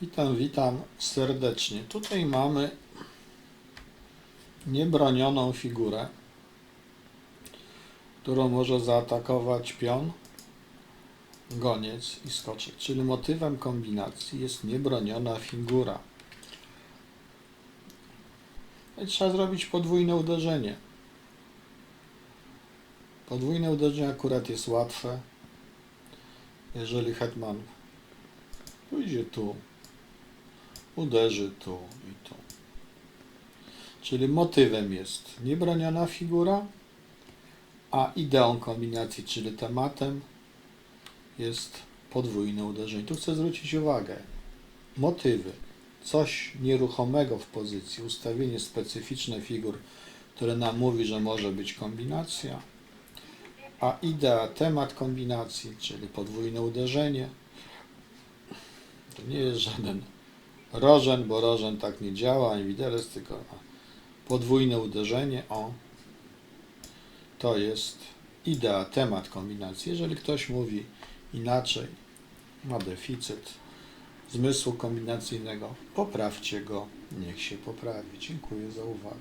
Witam, witam serdecznie. Tutaj mamy niebronioną figurę, którą może zaatakować pion, goniec i skoczek. Czyli motywem kombinacji jest niebroniona figura. I trzeba zrobić podwójne uderzenie. Podwójne uderzenie akurat jest łatwe. Jeżeli hetman pójdzie tu, uderzy tu i tu. Czyli motywem jest niebroniona figura, a ideą kombinacji, czyli tematem jest podwójne uderzenie. Tu chcę zwrócić uwagę. Motywy. Coś nieruchomego w pozycji, ustawienie specyficzne figur, które nam mówi, że może być kombinacja, a idea, temat kombinacji, czyli podwójne uderzenie, to nie jest żaden rożen, bo rożen tak nie działa, ani widelec, tylko podwójne uderzenie, o, to jest idea, temat kombinacji. Jeżeli ktoś mówi inaczej, ma deficyt zmysłu kombinacyjnego, poprawcie go, niech się poprawi. Dziękuję za uwagę.